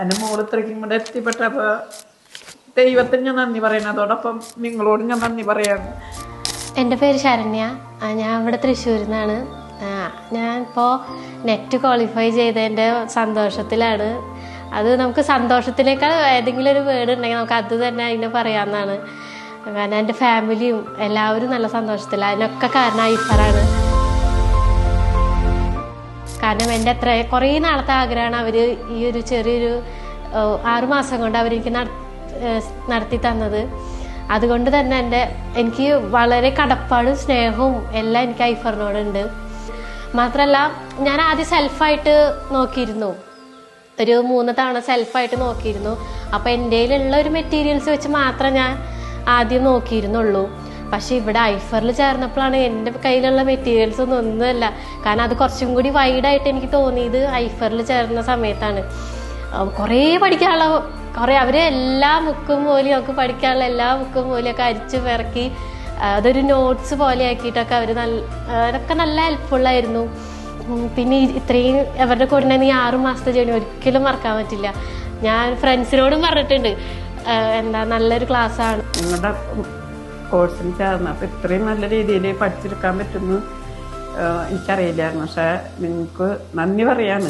എന്റെ മോൾ ഇത്രയ്ക്കും കൂടെ എത്തിപ്പെട്ടപ്പോൾ ദൈവത്തിന് ഞാൻ നന്ദി പറയണം. അതോടൊപ്പം നിങ്ങളോട് ഞാൻ നന്ദി പറയാണ്. എന്റെ പേര് ശരണ്യ. ഞാൻ ഇവിടെ തൃശ്ശൂരിൽ നിന്നാണ് ഞാൻ ഇപ്പോൾ നെറ്റ് ക്വാളിഫൈ ചെയ്തതിന്റെ സന്തോഷത്തിലാണ്. അത് നമുക്ക് സന്തോഷത്തിനേക്കാൾ ഏതെങ്കിലും ഒരു വേർഡ് ഉണ്ടെങ്കിൽ നമുക്ക് അത് തന്നെ അതിനെ പറയാമെന്നാണ് കാരണം എന്റെ ഫാമിലിയും എല്ലാവരും നല്ല സന്തോഷത്തിലാണ് അതിനൊക്കെ കാരണം ഐഫറാണ്. കാരണം എന്റെ അത്ര കുറേ നാളത്തെ ആഗ്രഹമാണ് അവർ ഈ ഒരു ചെറിയൊരു ആറുമാസം ആറ് മാസം കൊണ്ട് അവരെനിക്ക് നട- നടത്തി തന്നത്. അതുകൊണ്ട് തന്നെ എന്റെ എനിക്ക് വളരെ കടപ്പാടും സ്നേഹവും എല്ലാം എനിക്ക് ഐഫറിനോടുണ്ട്. മാത്രമല്ല ഞാൻ ആദ്യം സെൽഫായിട്ട് നോക്കിയിരുന്നു. ഒരു മൂന്ന് തവണ സെൽഫായിട്ട് നോക്കിയിരുന്നു. അപ്പോൾ എന്റെ ഉള്ള ഒരു മെറ്റീരിയൽസ് വെച്ച് മാത്രം ഞാൻ ആദ്യം നോക്കിയിരുന്നുള്ളൂ. പക്ഷെ ഇവിടെ ഐഫറിൽ ചേർന്നപ്പോഴാണ് എന്റെ കയ്യിലുള്ള മെറ്റീരിയൽസ് ഒന്നും ഒന്നുമല്ല. കാരണം അത് കുറച്ചും കൂടി വൈഡായിട്ട് എനിക്ക് തോന്നിയത് ഐഫറിൽ ചേർന്ന സമയത്താണ്. കുറേ പഠിക്കാനുള്ള കുറേ അവർ എല്ലാ ബുക്കും പോലെയും നമുക്ക് പഠിക്കാനുള്ള എല്ലാ ബുക്കും പോലെയൊക്കെ അരിച്ചു പിറക്കി അതൊരു നോട്ട്സ് പോലെ ആക്കിയിട്ടൊക്കെ അവർ നല്ല അതൊക്കെ നല്ല ഹെൽപ്ഫുള്ളായിരുന്നു പിന്നെ ഇത്രയും അവരുടെ കൂടെ ഉണ്ടായിരുന്ന ഈ ആറു മാസത്തെ ജേണി ഒരിക്കലും മറക്കാൻ പറ്റില്ല. ഞാൻ ഫ്രണ്ട്സിനോടും പറഞ്ഞിട്ടുണ്ട്. എന്താ നല്ലൊരു ക്ലാസ്സാണ് നിങ്ങളുടെ കോഴ്സിന് ചേർന്ന്. അപ്പം ഇത്രയും നല്ല രീതിയിൽ പഠിച്ചെടുക്കാൻ പറ്റുമെന്ന് എനിക്കറിയില്ലായിരുന്നു. പക്ഷേ നിങ്ങൾക്ക് നന്ദി പറയാണ്